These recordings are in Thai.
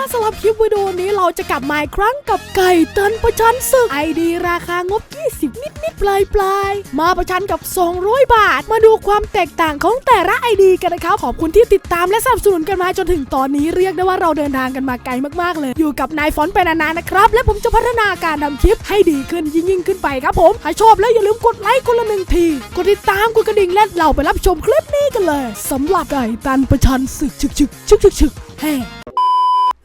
และสำหรับคลิปวิดีโอนี้เราจะกลับมาอีกครั้งกับไก่ตันประชันศึกไอดีราคางบ 20 นิดนิดๆปลายปลายๆมาประชันกับ 200 บาท มาดูความแตกต่างของแต่ละไอดีกันนะครับขอบคุณที่ติดตามและสนับสนุนกันมาจนถึงตอนนี้เรียกได้ว่าเราเดินทางกันมาไกลมากๆเลย อยู่กับนายฟอนไปนานๆนะครับ และผมจะพัฒนาการทำคลิปให้ดีขึ้นยิ่งยิ่งขึ้นไปครับผมถ้าชอบแล้วอย่าลืมกดไลค์คนละหนึ่งทีกดติดตามกดกระดิ่งและเราไปรับชมคลิปนี้กันเลยสำหรับไก่ตันประชันศึกชึกชึกชึกชึกชึกแฮ่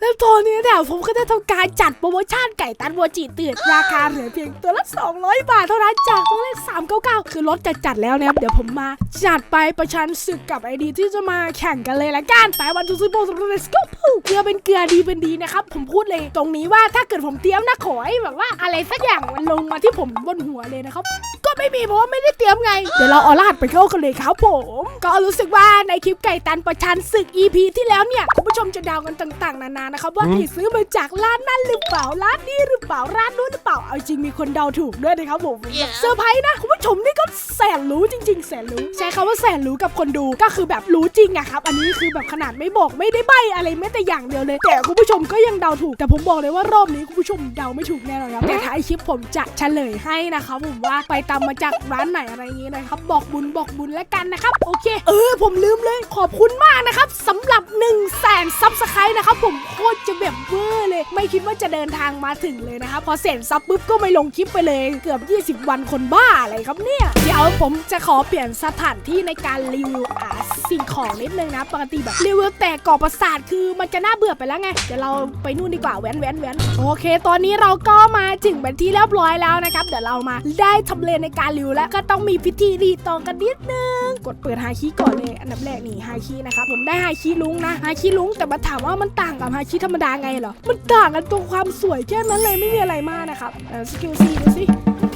แล้วตอนนี้เนี่ยผมก็ได้ทำการจัดโปรโมชั่นไก่ตันวัวจีตื่นราคาเหลือเพียงตัวละ 200 บาทเท่านั้นจากตัวเลข399 คือลดจัดจัดแล้วนะครับเดี๋ยวผมมาจัดไปประชันศึกกับไอดีที่จะมาแข่งกันเลยละกันไปวันทูซิโบสำหรับเลสก็เกลือเป็นเกลือดีเป็นดีนะครับผมพูดเลยตรงนี้ว่าถ้าเกิดผมเตรียมนะขอให้แบบว่าอะไรสักอย่างมันลงมาที่ผมบนหัวเลยนะครับ ก็ไม่มีเพราะว่าไม่ได้เตรียมไง เดี๋ยวเราเอารหัสไปเข้ากันเลยครับผม ก็รู้สึกว่าในคลิปไก่ตันประชันศึก EP ที่แล้วเนี่ยคุณผู้ชมจะเดากันต่างๆ นานานะครับว่าพี่ซื้อมาจากร้านนั้นหรือเปล่าร้านนี้หรือเปล่าร้านนู้นหรือเปล่าเอาจริงมีคนเดาถูกด้วยนะครับผมเซอร์ไพรส์นะคุณผู้ชมนี่ก็แสนรู้จริง ๆ แสนรู้ใช้คำว่าแสนรู้กับคนดูก็คือแบบรู้จริงอะครับอันนี้คือแบบขนาดไม่บอกไม่ได้ใบอะไรแม้แต่อย่างเดียวเลย แต่คุณผู้ชมก็ยังเดาถูกแต่ผมบอกเลยว่ารอบนี้คุณผู้ชมเดาไม่ถูกแน่นอนครับแต่ท้ายคลิปผมจะเฉลยให้นะครับผมว่าไปตามมาจากร้านไหนอะไรอย่างงี้นะครับ บอกบุญบอกบุญแล้วกันนะครับ โอเค เออ ผมลืมเลย ขอบคุณมากนะครับสำหรับ1 0 0 0 0แสนซับสไครต์นะครับผมโคตรจะแบบเวอร์เลย ไม่คิดว่าจะเดินทางมาถึงเลยนะครับ พอเสร็จซับปุ๊บก็ไม่ลงคลิปไปเลย เกือบ 20 วันคนบ้าอะไรครับเนี่ย เดี๋ยวผมจะขอเปลี่ยนสถานที่ในการรีวิวอาสิ่งของนิดนึงนะ ปกติแบบรีวิวแต่ก่อประสาทคือมันจะน่าเบื่อไปแล้วไง เดี๋ยวเราไปนู่นดีกว่าแว้นแว้นแว้นโอเค ตอนนี้เราก็มาถึงเป็นที่เรียบร้อยแล้วนะครับ เดี๋ยวเรามาได้ทำเลในการริวแล้วก็ต้องมีพิธีรีตองกันนิดนึง กดเปิดฮาคีก่อนเลยอันดับแรกนี่ฮาคีนะครับผมได้ฮาคีลุงนะฮาคีลุงแต่มาถามว่ามันต่างกับฮาคีธรรมดาไงเหรอมันต่างกันตรงความสวยแค่นั้นเลยไม่มีอะไรมากนะครับเออสกิลซีดูสิ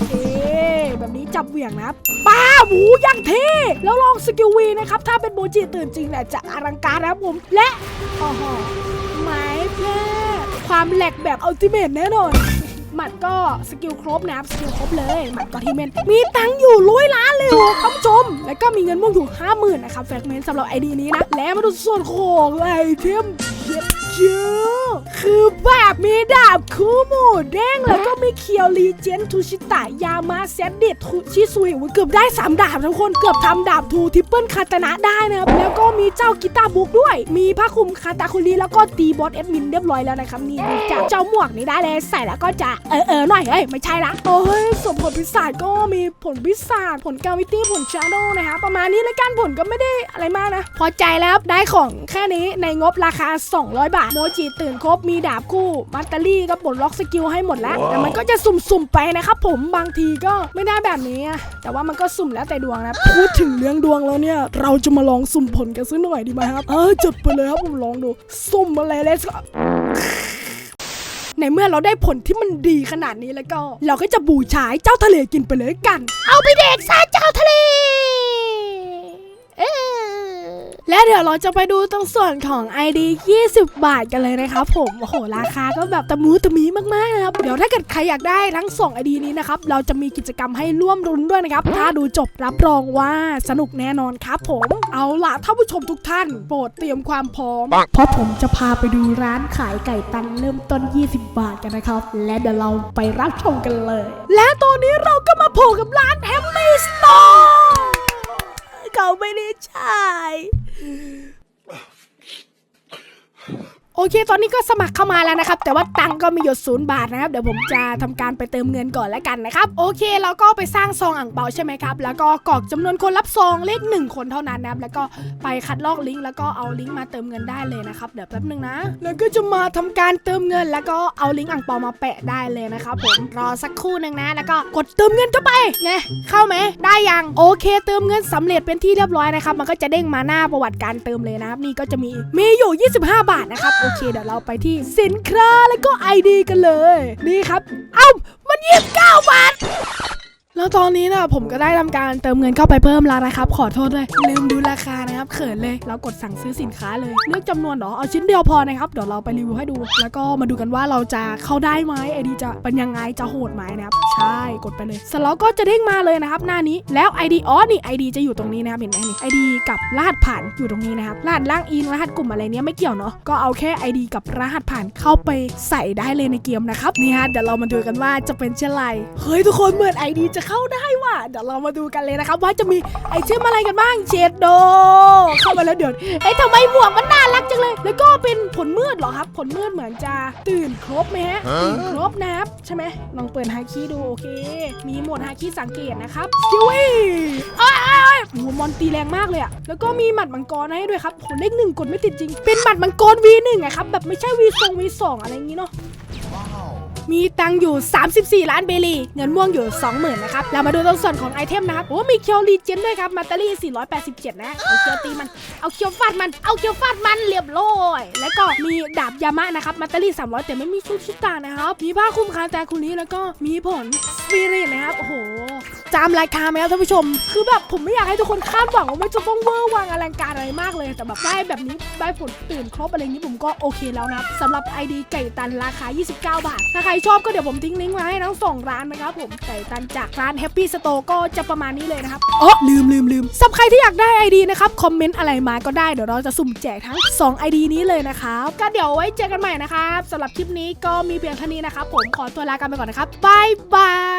เอ๊แบบนี้จับเหวี่ยงนะครับป้าหมูย่างเท่แล้วลองสกิลวีนะครับถ้าเป็นโบจิตื่นจริงเนี่ยจะอลังการนะครับผมและอ๋อฮะไม้แพทย์ความแหลกแบบอัลติเมทแน่นอน หมัดก็สกิลครบนะครับสกิลครบเลยหมัดก็ทีเมนมีตังค์อยู่ร้อยล้านเลยท่านผู้ชม แล้วก็มีเงินม่วงอยู่ห้าหมื่นนะครับแฟกเมนสำหรับไอดีนี้นะ และมาดูส่วนของไอเทมเย็ดเยอะคือแบบมีดาบคูโมเด้งแล้วก็มีเคียวรีเจนทูชิตะยามาเซตเดตทูชิซุยเกือบได้ 3 ดาบทุกคนเกือบทำดาบทูทิปเปิลคาตานะได้นะครับ แล้วก็มีเจ้ากีตาร์บุกด้วย มีผ้าคลุมคาตาคุรีแล้วก็ตีบอสเอ็ดมินเรียบร้อยแล้วนะครับ นี่จากเจ้าหมวกนี้ได้เลยใส่แล้วก็จะเออเออหน่อยเฮ้ยไม่ใช่ละโอ้ยสมผลพิศาจก็มีผลพิศาจผลกาวิตี้ผลชาโดนะคะประมาณนี้แล้วกันผลก็ไม่ได้อะไรมากนะ พอใจแล้วได้ของแค่นี้ในงบราคา 200 บาทโมจิตื่นครบมีดาบคู่มัตเตอรี่ก็ปลดล็อกสกิลให้หมดแล้ว แต่มันก็จะสุ่มๆไปนะครับผมบางทีก็ไม่ได้แบบนี้อะแต่ว่ามันก็สุ่มแล้วแต่ดวงนะ พูดถึงเรื่องดวงแล้วเนี่ย เราจะมาลองสุ่มผลกันสักหน่อยดีไหมครับ เออจดไปเลยครับผมลองดู สุ่มอะไรเลยในเมื่อเราได้ผลที่มันดีขนาดนี้แล้วก็ เราก็จะบูชาให้เจ้าทะเลกินไปเลยกัน เอาไปเด็กซะเจ้า และเดี๋ยวเราจะไปดูตรงส่วนของ ID 20 บาทกันเลยนะครับผมโอ้โหราคาก็แบบตะมูตะมีมากๆนะครับเดี๋ยวถ้าเกิดใครอยากได้ทั้ง2 ID นี้นะครับเราจะมีกิจกรรมให้ร่วมรุ้นด้วยนะครับถ้าดูจบรับรองว่าสนุกแน่นอนครับผมเอาล่ะท่านผู้ชมทุกท่าน โปรดเตรียมความพร้อม เพราะผมจะพาไปดูร้านขายไก่ตันเริ่มต้น 20 บาทกันนะครับ และเดี๋ยวเราไปรับชมกันเลย และตอนนี้เราก็มาโผล่กับร้านแฮมมี่สโตร์ เขาไม่ได้ใช่ โอเค ตอนนี้ก็สมัครเข้ามาแล้วนะครับ แต่ว่าตังก็มีอยู่ศูนย์บาทนะครับ เดี๋ยวผมจะทำการไปเติมเงินก่อนแล้วกันนะครับ โอเค เราก็ไปสร้างซองอ่างเปาใช่ไหมครับ แล้วก็กรอกจำนวนคนรับซองเลขหนึ่งคนเท่านั้นนะครับ แล้วก็ไปคัดลอกลิงก์แล้วก็เอาลิงก์มาเติมเงินได้เลยนะครับ เดี๋ยวแป๊บนึงนะ แล้วก็จะมาทำการเติมเงิน แล้วก็เอาลิงก์อ่างเปามาแปะได้เลยนะครับผม รอสักครู่หนึ่งนะ แล้วก็กดเติมเงินเข้าไปไงเข้าไหม ได้ยัง โอเค เติมเงินสำเร็จเป็นที่เรียบร้อยนะครับ มันก็จะเด้งมาหน้าประวัติการเติมเลยนะครับ นี่ก็จะมีมีอยู่ 25 บาทนะครับโอเคเดี๋ยวเราไปที่สินค้าแล้วก็ไอดีกันเลย นี่ครับ เอ้ามัน แล้วตอนนี้นะผมก็ได้ทำการเติมเงินเข้าไปเพิ่มแล้วนะครับ ขอโทษด้วย ลืมดูราคานะครับ เขินเลย เรากดสั่งซื้อสินค้าเลย เลือกจำนวนเหรอเอาชิ้นเดียวพอนะครับ เดี๋ยวเราไปรีวิวให้ดู แล้วก็มาดูกันว่าเราจะเข้าได้ไหมไอดีจะเป็นยังไงจะโหดไหมนะครับ ใช่ กดไปเลยเสร็จแล้วก็จะเด้งมาเลยนะครับ หน้านี้ แล้ว ID อ๋อนี่ ID จะอยู่ตรงนี้นะครับ เห็นไหมนี่ ID กับรหัสผ่านอยู่ตรงนี้นะครับ รหัสล่างอินรหัสกลุ่มอะไรเนี้ยไม่เกี่ยวเนาะ ก็เอาแค่ ID กับรหัสผ่านเข้าไปใส่ได้เลยในเกมนะครับ นี่ฮะ เดี๋ยวเรามาดูกันว่าจะเป็นเช่นไร เฮ้ยทุกคนเหมือน ID จะเข้าได้ว่ะเดี๋ยวเรามาดูกันเลยนะครับ ว่าจะมีไอเทมอะไรกันบ้างเชดโด เข้ามาแล้วเดี๋ยวเอ้ยทำไมหมวกมันน่ารักจังเลย แล้วก็เป็นผลมืดเหรอครับ ผลมืดเหมือนจะตื่นครบไหมฮะตื่นครบนะครับใช่ไหมลองเปิดฮาคีดูโอเค มีโหมดฮาคีสังเกตนะครับคิวีอ้ายอ้ายอ้ายโอ้โหมอนตีแรงมากเลยอะแล้วก็มีหมัดมังกรให้ด้วยครับโหเลขหนึ่งกดไม่ติดจริง เป็นหมัดมังกร V1 อะครับแบบไม่ใช่ V2 V2 อะไรอย่างงี้เนาะ มีตังอยู่ 34 ล้านเบลีเงินม่วงอยู่ 20,000นะครับเรามาดูตรงส่วนของไอเทมนะครับโอ้มีเคียวรีเจนด้วยครับมาตารี่ 487 นะ เอาเคียวตีมันเอาเคียวฟาดมันเอาเคียวฟาดมันเรียบร้อยแล้วก็มีดาบยามะนะครับมาตารี่ 300 แต่ไม่มีชุดชิตานะครับมีผ้าคลุมคาตาคุณนี้แล้วก็มีผล สปิริตนะครับ โอ้โห จามราคาไหมครับท่านผู้ชม คือแบบผมไม่อยากให้ทุกคนคาดหวังว่ามันจะต้องเวอร์วังอลังการอะไรมากเลย แต่แบบได้แบบนี้ได้ผลตื่นครบอะไรอย่างนี้ผมก็โอเคแล้วนะครับสำหรับ ID ไก่ตันราคา 29 บาท ถ้าใครชอบก็เดี๋ยวผมทิ้งลิงก์ไว้ให้ทั้งสองร้านนะครับผม ไก่ตันจากร้าน Happy Store ก็จะประมาณนี้เลยนะครับอ๋อลืมลืมลืมสำหรับใครที่อยากได้ ID นะครับคอมเมนต์อะไรมาก็ได้เดี๋ยวเราจะสุ่มแจกทั้ง 2 ID นี้เลยนะครับก็เดี๋ยวไว้เจอกันใหม่นะครับสำหรับคลิปนี้ก็มีเพียงเท่านี้นะครับผมขอตัวลากันไปก่อนนะครับบายบาย